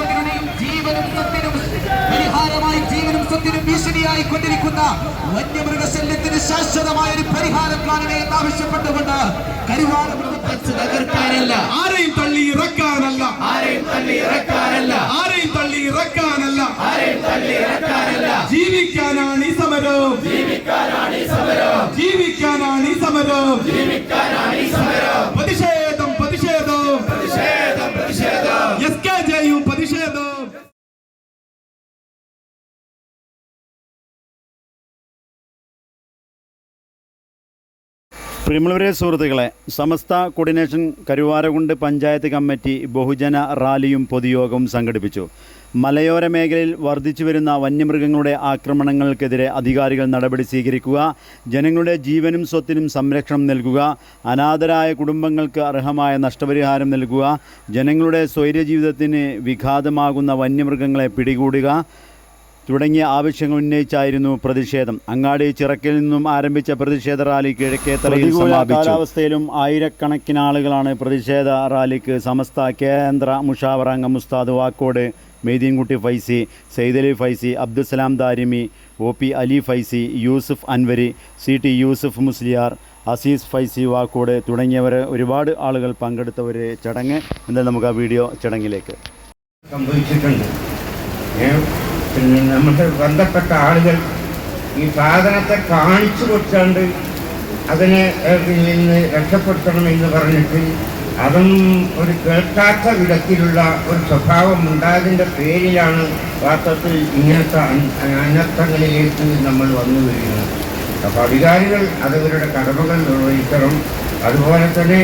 വേണ്ടി ജീവനും പരിഹാരമായി ജീവനും സ്വത്തിനും ഭീഷണിയായി കൊണ്ടിരിക്കുന്ന വന്യമൃഗശല്യത്തിന് ശാശ്വതമായ ഒരു പരിഹാരം കാണണേ എന്നാവശ്യപ്പെട്ടുകൊണ്ട് കരുവാര മൃഗത്തെ തകർക്കാനല്ല. ആരെയും തള്ളി ഇറക്കാനല്ല. ആരെയും തള്ളി ഇറക്കാനല്ല. ആരെയും തള്ളി ഇറക്കാനല്ല. ആരെയും തള്ളി ഇറക്കാനല്ല. ജീവിക്കാനാണ് ഈ സമരം. ജീവിക്കാനാണ് ഈ സമരം. ജീവിക്കാനാണ് ഈ സമരം. ജീവിക്കാനാണ് ഈ സമരം. പ്രതിഷേധം പ്രിയമുള്ളവരെ സുഹൃത്തുക്കളെ സമസ്ത കോർഡിനേഷൻ കരുവാരകുണ്ട് പഞ്ചായത്ത് കമ്മിറ്റി ബഹുജന റാലിയും പൊതുയോഗവും സംഘടിപ്പിച്ചു. മലയോര മേഖലയിൽ വർദ്ധിച്ചു വരുന്ന വന്യമൃഗങ്ങളുടെ ആക്രമണങ്ങൾക്കെതിരെ അധികാരികൾ നടപടി സ്വീകരിക്കുക ജനങ്ങളുടെ ജീവനും സ്വത്തിനും സംരക്ഷണം നൽകുക അനാഥരായ കുടുംബങ്ങൾക്ക് അർഹമായ നഷ്ടപരിഹാരം നൽകുക ജനങ്ങളുടെ സ്വൈര്യജീവിതത്തിന് വിഘാതമാകുന്ന വന്യമൃഗങ്ങളെ പിടികൂടുക തുടങ്ങിയ ആവശ്യങ്ങൾ ഉന്നയിച്ചായിരുന്നു പ്രതിഷേധം. അങ്ങാടി ചിറക്കിൽ നിന്നും ആരംഭിച്ച പ്രതിഷേധ റാലി കിഴക്കേത്തലയിൽ കാലാവസ്ഥയിലും ആയിരക്കണക്കിന് ആളുകളാണ് പ്രതിഷേധ റാലിക്ക് സമസ്ത കേന്ദ്ര മുഷാവറ അംഗം മുസ്താദ് Vakkode Moideenkutty Faizy Saidali Faizy Abdussalam Darimi O P Ali Faizy Yusuf Anwari C T Yusuf Musliyar Aziz Faizy Vakkode തുടങ്ങിയവർ ഒരുപാട് ആളുകൾ പങ്കെടുത്ത ഒരു ചടങ്ങ്. എന്തായാലും നമുക്ക് ആ വീഡിയോ ചടങ്ങിലേക്ക്. സംഭവിച്ചിട്ടുണ്ട്. നമ്മുടെ ബന്ധപ്പെട്ട ആളുകൾ ഈ സാധനത്തെ കാണിച്ചു കൊടുത്താണ്ട് അതിനെ നിന്ന് രക്ഷപ്പെടുത്തണം എന്ന് പറഞ്ഞിട്ട് അതും ഒരു കേൾക്കാത്ത വിധത്തിലുള്ള ഒരു സ്വഭാവം ഉണ്ടായതിന്റെ പേരിലാണ് വാസ്തവത്തിൽ ഇങ്ങനത്തെ അനർത്ഥങ്ങളിലേക്ക് നമ്മൾ വന്നു വീഴുന്നത് അപ്പോൾ അധികാരികൾ അതവരുടെ കടമകൾ നിർവഹിക്കണം. അതുപോലെ തന്നെ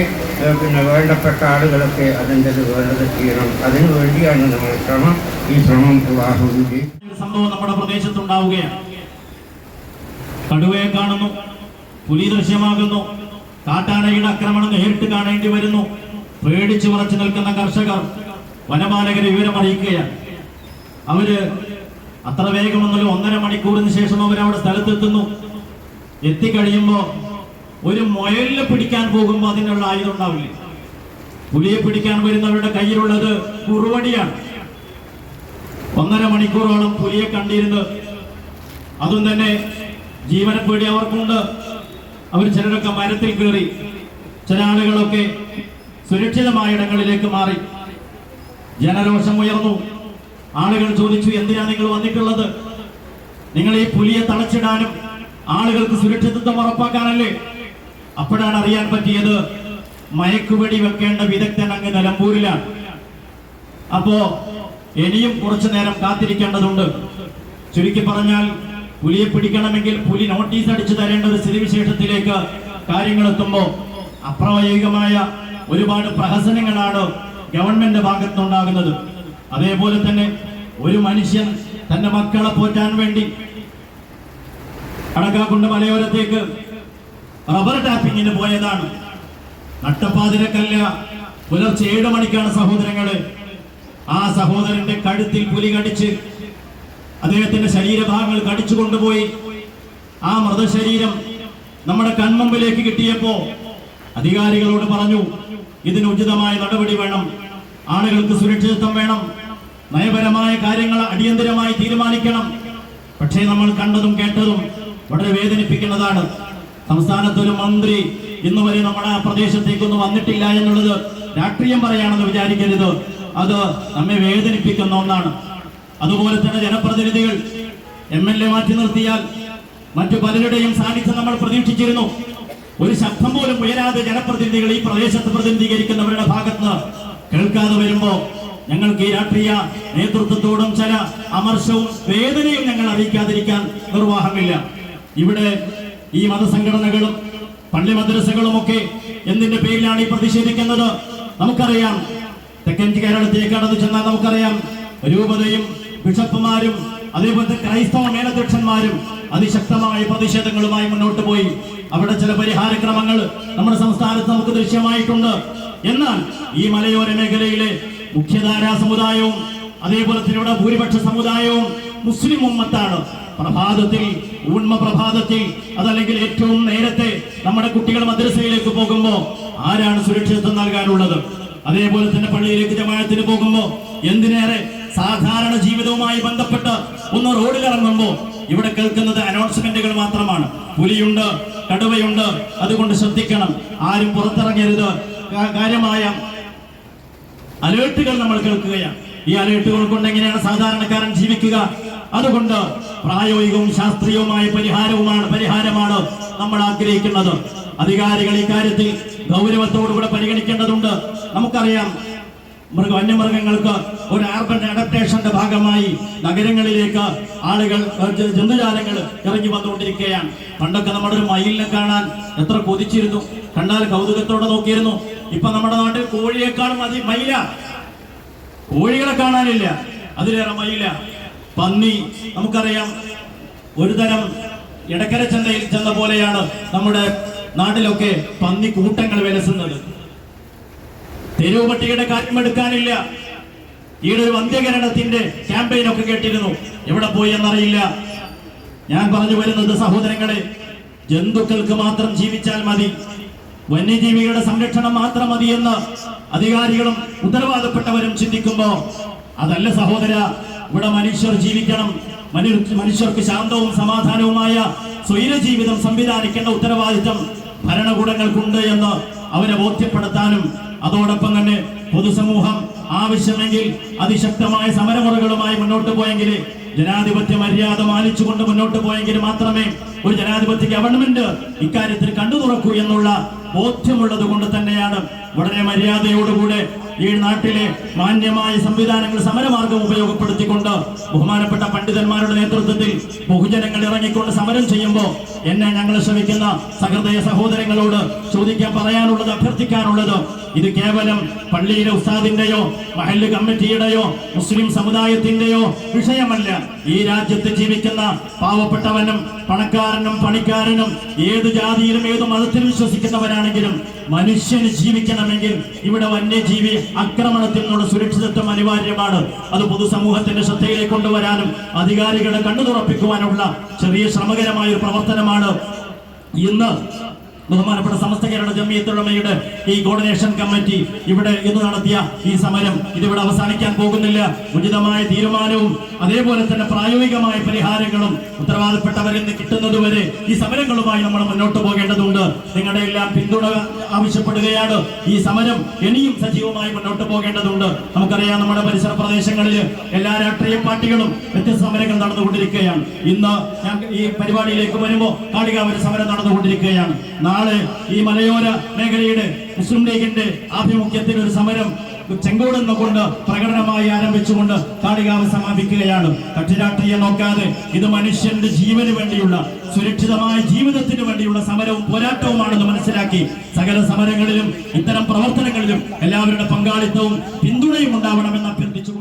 പിന്നെ വേണ്ടപ്പെട്ട ആളുകളൊക്കെ അതിന്റെ വേണ്ടത് ചെയ്യണം. അതിനു വേണ്ടിയാണ് നമ്മൾ ശ്രമം. ഈ ശ്രമം ഒരു സംഭവം നമ്മുടെ പ്രദേശത്തുണ്ടാവുകയാണ്. കടുവയെ കാണുന്നു പുലി ദൃശ്യമാകുന്നു കാട്ടാനയുടെ ആക്രമണം നേരിട്ട് കാണേണ്ടി വരുന്നു. പേടിച്ചു ഉറച്ചു നിൽക്കുന്ന കർഷകർ വനപാലകരെ വിവരം അറിയിക്കുകയാണ്. അവർ അത്ര വേഗമൊന്നുമില്ല ഒന്നര മണിക്കൂറിന് ശേഷം അവരവിടെ സ്ഥലത്തെത്തുന്നു. എത്തിക്കഴിയുമ്പോ ഒരു മുയലിനെ പിടിക്കാൻ പോകുമ്പോൾ അതിനുള്ള ആയുധം ഉണ്ടാവില്ല? പുലിയെ പിടിക്കാൻ വരുന്നവരുടെ കയ്യിലുള്ളത് കുറുവടിയാണ്. ഒന്നര മണിക്കൂറോളം പുലിയെ കണ്ടിരുന്ന്. അതും തന്നെ ജീവന പേടി അവർക്കുണ്ട്. അവർ ചിലരൊക്കെ മരത്തിൽ കയറി ചില ആളുകളൊക്കെ സുരക്ഷിതമായ ഇടങ്ങളിലേക്ക് മാറി. ജനരോഷം ഉയർന്നു. ആളുകൾ ചോദിച്ചു എന്തിനാ നിങ്ങൾ വന്നിട്ടുള്ളത്? നിങ്ങൾ ഈ പുലിയെ തളച്ചിടാനും ആളുകൾക്ക് സുരക്ഷിതത്വം ഉറപ്പാക്കാനല്ലേ അപ്പോഴാണ് അറിയാൻ പറ്റിയത് മയക്കുപടി വെക്കേണ്ട വിദഗ്ധൻ അങ്ങ് നിലമ്പൂരിലാണ് അപ്പോ ഇനിയും കുറച്ചു നേരം കാത്തിരിക്കേണ്ടതുണ്ട്. ചുരുക്കി പറഞ്ഞാൽ പുലിയെ പിടിക്കണമെങ്കിൽ പുലി നോട്ടീസ് അടിച്ചു തരേണ്ട ഒരു സ്ഥിതിവിശേഷത്തിലേക്ക് കാര്യങ്ങൾ എത്തുമ്പോൾ അപ്രായോഗികമായ ഒരുപാട് പ്രഹസനങ്ങളാണ് ഗവൺമെന്റ് ഭാഗത്തുനിന്നുണ്ടാകുന്നത്. അതേപോലെ തന്നെ ഒരു മനുഷ്യൻ തന്റെ മക്കളെ പോറ്റാൻ വേണ്ടി അടക്കാക്കുണ്ട് മലയോരത്തേക്ക്. റബ്ബർ ടാപ്പിങ്ങിന് പോയതാണ്. നട്ടപ്പാതിരക്കല്ല. പുലർച്ചെ ഏഴ് മണിക്കാണ് സഹോദരങ്ങൾ. ആ സഹോദരന്റെ കഴുത്തിൽ പുലി കടിച്ച് അദ്ദേഹത്തിന്റെ ശരീരഭാഗങ്ങൾ കടിച്ചു കൊണ്ടുപോയി. ആ മൃതശരീരം നമ്മുടെ കൺമുമ്പിലേക്ക് കിട്ടിയപ്പോ അധികാരികളോട് പറഞ്ഞു ഇതിന് ഉചിതമായ നടപടി വേണം. ആളുകൾക്ക് സുരക്ഷിതത്വം വേണം. നയപരമായ കാര്യങ്ങൾ അടിയന്തരമായി തീരുമാനിക്കണം. പക്ഷേ നമ്മൾ കണ്ടതും കേട്ടതും വളരെ വേദനിപ്പിക്കുന്നതാണ്. സംസ്ഥാനത്ത് ഒരു മന്ത്രി ഇന്ന് വരെ നമ്മുടെ പ്രദേശത്തേക്കൊന്നും വന്നിട്ടില്ല എന്നുള്ളത് രാഷ്ട്രീയം പറയാണെന്ന് വിചാരിക്കരുത്. അത് നമ്മെ വേദനിപ്പിക്കുന്ന ഒന്നാണ്. അതുപോലെ തന്നെ ജനപ്രതിനിധികൾ എം എൽ എ മാറ്റി നിർത്തിയാൽ മറ്റു പലരുടെയും സാന്നിധ്യം നമ്മൾ പ്രതീക്ഷിച്ചിരുന്നു. ഒരു ശബ്ദം പോലും ഉയരാതെ ജനപ്രതിനിധികൾ ഈ പ്രദേശത്ത് പ്രതിനിധീകരിക്കുന്നവരുടെ ഭാഗത്ത് കേൾക്കാതെ വരുമ്പോ ഞങ്ങൾക്ക് ഈ രാഷ്ട്രീയ നേതൃത്വത്തോടും ചില അമർഷവും വേദനയും ഞങ്ങൾ അറിയിക്കാതിരിക്കാൻ നിർവാഹമില്ല. ഇവിടെ ഈ മതസംഘടനകളും പള്ളി മദ്രസകളും ഒക്കെ എന്തിന്റെ പേരിലാണ് ഈ പ്രതിഷേധിക്കുന്നത്? നമുക്കറിയാം. തെക്കൻ കേരളത്തിലേക്ക് കടന്നു ചെന്നാൽ നമുക്കറിയാം. രൂപതയും ബിഷപ്പുമാരും അതേപോലെ ക്രൈസ്തവ മേലധ്യക്ഷന്മാരും അതിശക്തമായ പ്രതിഷേധങ്ങളുമായി മുന്നോട്ട് പോയി. അവിടെ ചില പരിഹാരക്രമങ്ങൾ നമ്മുടെ സംസ്ഥാനത്ത് നമുക്ക് ദൃശ്യമായിട്ടുണ്ട്. എന്നാൽ ഈ മലയോര മേഖലയിലെ മുഖ്യധാരാ സമുദായവും അതേപോലെ തന്നെ ഇവിടെ ഭൂരിപക്ഷ സമുദായവും മുസ്ലിം ഉമ്മത്താണ്. പ്രഭാതത്തിൽ ഊൺമ പ്രഭാതത്തിൽ അതല്ലെങ്കിൽ ഏറ്റവും നേരത്തെ നമ്മുടെ കുട്ടികൾ മദ്രസയിലേക്ക് പോകുമ്പോൾ ആരാണ് സുരക്ഷിതത്വം നൽകാനുള്ളത്? അതേപോലെ തന്നെ പള്ളിയിലേക്ക് ജമാഴത്തിന് പോകുമ്പോൾ എന്തിനേറെ സാധാരണ ജീവിതവുമായി ബന്ധപ്പെട്ട് ഒന്ന് റോഡിൽ ഇറങ്ങുമ്പോൾ ഇവിടെ കേൾക്കുന്നത് അനൗൺസ്മെന്റുകൾ മാത്രമാണ്. പുലിയുണ്ട് കടുവയുണ്ട് അതുകൊണ്ട് ശ്രദ്ധിക്കണം. ആരും പുറത്തിറങ്ങരുത്. കാര്യമായ അലേർട്ടുകൾ നമ്മൾ കേൾക്കുകയാണ്. ഈ അലേർട്ടുകൾ കൊണ്ട് എങ്ങനെയാണ് സാധാരണക്കാരൻ ജീവിക്കുക? അതുകൊണ്ട് പ്രായോഗികവും ശാസ്ത്രീയവുമായ പരിഹാരവുമാണ് പരിഹാരമാണ് നമ്മൾ ആഗ്രഹിക്കുന്നത്. അധികാരികൾ ഇക്കാര്യത്തിൽ ഗൗരവത്തോടുകൂടെ പരിഗണിക്കേണ്ടതുണ്ട്. നമുക്കറിയാം മൃഗ വന്യമൃഗങ്ങൾക്ക് ഒരു ആർബൻ അഡപ്റ്റേഷന്റെ ഭാഗമായി നഗരങ്ങളിലേക്ക് ആളുകൾ ജന്തുജാലങ്ങൾ ഇറങ്ങി വന്നുകൊണ്ടിരിക്കുകയാണ്. പണ്ടൊക്കെ നമ്മുടെ ഒരു മയിലിനെ കാണാൻ എത്ര കൊതിച്ചിരുന്നു. കണ്ടാൽ കൗതുകത്തോടെ നോക്കിയിരുന്നു. ഇപ്പൊ നമ്മുടെ നാട്ടിൽ കോഴിയേക്കാളും അതി മയില. കോഴികളെ കാണാനില്ല. അതിലേറെ മയില. പന്നി നമുക്കറിയാം ഒരു തരം ഇടക്കര ചന്തയിൽ ചെന്ന പോലെയാണ് നമ്മുടെ നാട്ടിലൊക്കെ പന്നി കൂട്ടങ്ങൾ വിലസുന്നത്. തെരുവ് പട്ടികയുടെ എടുക്കാനില്ല. ഈയൊരു ഒരു ക്യാമ്പയിനൊക്കെ ക്യാമ്പയിൻ ഒക്കെ കേട്ടിരുന്നു. എവിടെ പോയി എന്നറിയില്ല. ഞാൻ പറഞ്ഞു വരുന്നത് സഹോദരങ്ങളെ ജന്തുക്കൾക്ക് മാത്രം ജീവിച്ചാൽ മതി. വന്യജീവികളുടെ സംരക്ഷണം മാത്രം മതി അധികാരികളും ഉത്തരവാദപ്പെട്ടവരും ചിന്തിക്കുമ്പോ അതല്ല സഹോദര ഇവിടെ മനുഷ്യർ ജീവിക്കണം. മനുഷ്യ മനുഷ്യർക്ക് ശാന്തവും സമാധാനവുമായ സ്വൈര ജീവിതം സംവിധാനിക്കേണ്ട ഉത്തരവാദിത്തം ഭരണകൂടങ്ങൾക്കുണ്ട് എന്ന് അവരെ ബോധ്യപ്പെടുത്താനും അതോടൊപ്പം തന്നെ പൊതുസമൂഹം ആവശ്യമെങ്കിൽ അതിശക്തമായ സമരമുറകളുമായി മുന്നോട്ട് പോയെങ്കിൽ ജനാധിപത്യ മര്യാദ മാനിച്ചുകൊണ്ട് മുന്നോട്ട് പോയെങ്കിൽ മാത്രമേ ഒരു ജനാധിപത്യ ഗവൺമെന്റ് ഇക്കാര്യത്തിൽ കണ്ടു തുറക്കൂ എന്നുള്ള ബോധ്യമുള്ളത് കൊണ്ട് തന്നെയാണ് വളരെ മര്യാദയോടുകൂടെ ഈ നാട്ടിലെ മാന്യമായ സംവിധാനങ്ങൾ സമരമാർഗം ഉപയോഗപ്പെടുത്തിക്കൊണ്ട് ബഹുമാനപ്പെട്ട പണ്ഡിതന്മാരുടെ നേതൃത്വത്തിൽ ബഹുജനങ്ങൾ ഇറങ്ങിക്കൊണ്ട് സമരം ചെയ്യുമ്പോൾ എന്നെ ഞങ്ങൾ ശ്രമിക്കുന്ന സഹൃദയ സഹോദരങ്ങളോട് ചോദിക്കാൻ പറയാനുള്ളത് അഭ്യർത്ഥിക്കാനുള്ളത് ഇത് കേവലം പള്ളിയിലെ ഉസ്താദിന്റെയോ മഹല്ല് കമ്മിറ്റിയുടെയോ മുസ്ലിം സമുദായത്തിന്റെയോ വിഷയമല്ല. ഈ രാജ്യത്ത് ജീവിക്കുന്ന പാവപ്പെട്ടവനും പണക്കാരനും പണിക്കാരനും ഏത് ജാതിയിലും ഏത് മതത്തിലും വിശ്വസിക്കുന്നവരാണെങ്കിലും മനുഷ്യന് ജീവിക്കണമെങ്കിൽ ഇവിടെ വന്യജീവി ആക്രമണത്തിൽ നിന്നുള്ള സുരക്ഷിതത്വം അനിവാര്യമാണ്. അത് പൊതുസമൂഹത്തിന്റെ ശ്രദ്ധയിലേക്ക് കൊണ്ടുവരാനും അധികാരികളെ കണ്ണു തുറപ്പിക്കുവാനുള്ള ചെറിയ ശ്രമകരമായ ഒരു പ്രവർത്തനമാണ് ഇന്ന് ബഹുമാനപ്പെട്ട സമസ്ത കേരള ജമ്മിയത്തുടമയുടെ ഈ കോർഡിനേഷൻ കമ്മിറ്റി ഇവിടെ ഇന്ന് നടത്തിയ ഈ സമരം ഇതിവിടെ അവസാനിക്കാൻ പോകുന്നില്ല. ഉചിതമായ തീരുമാനവും അതേപോലെ തന്നെ പ്രായോഗികമായ പരിഹാരങ്ങളും ഉത്തരവാദപ്പെട്ടവരിൽ നിന്ന് കിട്ടുന്നതുവരെ ഈ സമരങ്ങളുമായി നമ്മൾ മുന്നോട്ട് പോകേണ്ടതുണ്ട്. നിങ്ങളുടെ എല്ലാം പിന്തുണ ആവശ്യപ്പെടുകയാണ്. ഈ സമരം ഇനിയും സജീവമായി മുന്നോട്ട് പോകേണ്ടതുണ്ട്. നമുക്കറിയാം നമ്മുടെ പരിസര പ്രദേശങ്ങളിൽ എല്ലാ രാഷ്ട്രീയ പാർട്ടികളും വ്യത്യസ്ത സമരങ്ങൾ നടന്നുകൊണ്ടിരിക്കുകയാണ്. ഇന്ന് ഈ പരിപാടിയിലേക്ക് വരുമ്പോൾ കാളികാവര സമരം നടന്നുകൊണ്ടിരിക്കുകയാണ്. നാളെ ഈ മലയോര മേഖലയുടെ മുസ്ലിം ലീഗിന്റെ ആഭിമുഖ്യത്തിൽ ഒരു സമരം ചെങ്കോട് കൊണ്ട് പ്രകടനമായി ആരംഭിച്ചുകൊണ്ട് കാളികാവ് സമാപിക്കുകയാണ്. കട്ടിരാട്ടിയെ നോക്കാതെ ഇത് മനുഷ്യന്റെ ജീവന് വേണ്ടിയുള്ള സുരക്ഷിതമായ ജീവിതത്തിന് വേണ്ടിയുള്ള സമരവും പോരാട്ടവുമാണെന്ന് മനസ്സിലാക്കി സകല സമരങ്ങളിലും ഇത്തരം പ്രവർത്തനങ്ങളിലും എല്ലാവരുടെ പങ്കാളിത്തവും പിന്തുണയും ഉണ്ടാവണമെന്ന് അഭ്യർത്ഥിക്കുന്നു